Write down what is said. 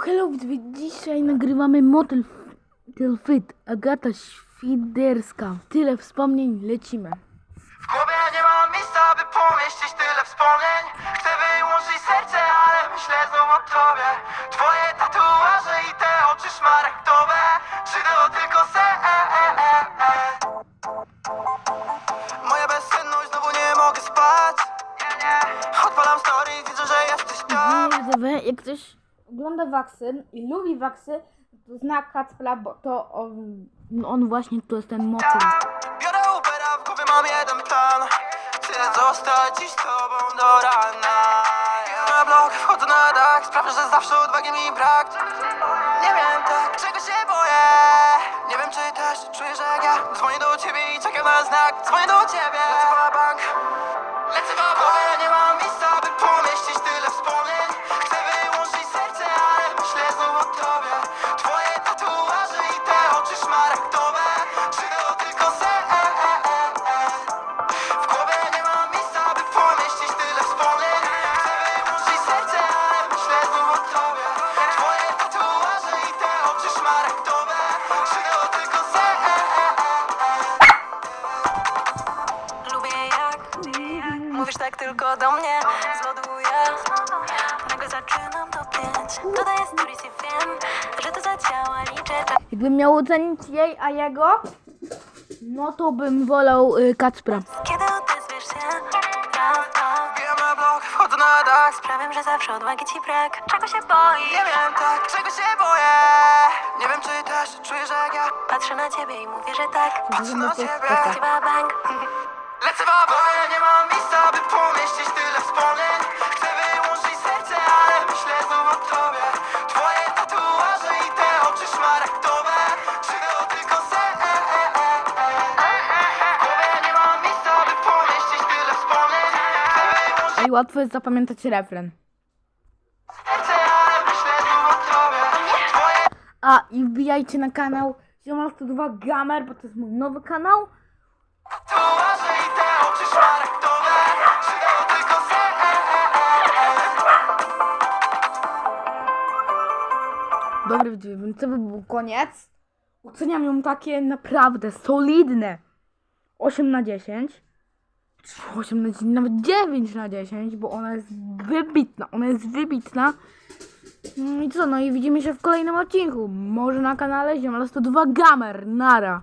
Hello, dzisiaj nagrywamy Motel Fit, Agata Świderska. Tyle wspomnień, lecimy. W głowie nie ma miejsca, by pomieścić tyle wspomnień Chcę wyłączyć serce, ale myślę znowu o tobie Twoje tatuaże i te oczy szmaragdowe Czy to tylko sen? Moja bezsenność, znowu nie mogę spać Odpalam story, widzę, że jesteś tam Nie, jak ktoś ogląda Waksy i lubi Waksy, to zna Kacpla, bo to on, on właśnie to jest ten motyl. Biorę Ubera, w głowie mam jeden plan. Chcę zostać dziś z tobą do rana. Na blok, wchodzę na dach Sprawię, że zawsze odwagi mi brak. Nie wiem tak, czego się boję. Nie wiem, czy też czujesz jak ja Dzwonię do ciebie i czekam na znak. Dzwonię do ciebie mówisz tak tylko do mnie. Z lodu ja nagle zaczynam topnieć Dodaję stories i wiem, że to zadziała Liczę. Tak Jakbym miał ocenić jej, a jego, no to bym wolał y, Kacpra. kiedy odezwiesz się na blok, wchodzę na dach. Sprawiam, że zawsze odwagi ci brak. Czego się boisz? Nie wiem tak, czego się boję. Nie wiem, czy też czujesz jak ja Patrzę na ciebie i mówię, że tak. Patrzę na ciebie. Chyba bang Lecę w głowie nie ma miejsca, by pomieścić tyle wspomnień Chcę wyłączyć serce, ale myślę znów o tobie Twoje tatuaże i te oczy szmaragdowe Czy to tylko sen? W głowie nie ma miejsca, by pomieścić tyle wspomnień Chcę wyłączyć I łatwo jest zapamiętać refren. serce, ale myślę znów o tobie Twoje A i wbijajcie na kanał Ziomal 102 Gamer, bo to jest mój nowy kanał. tatuaże Dobry widzowie, więc to by był koniec. Oceniam ją takie naprawdę solidne 8 na 10. 8 na 10, nawet 9 na 10, bo ona jest wybitna, ona jest wybitna. No i co, no i widzimy się w kolejnym odcinku. Może na kanale Ziomal 102 Gamer. Nara.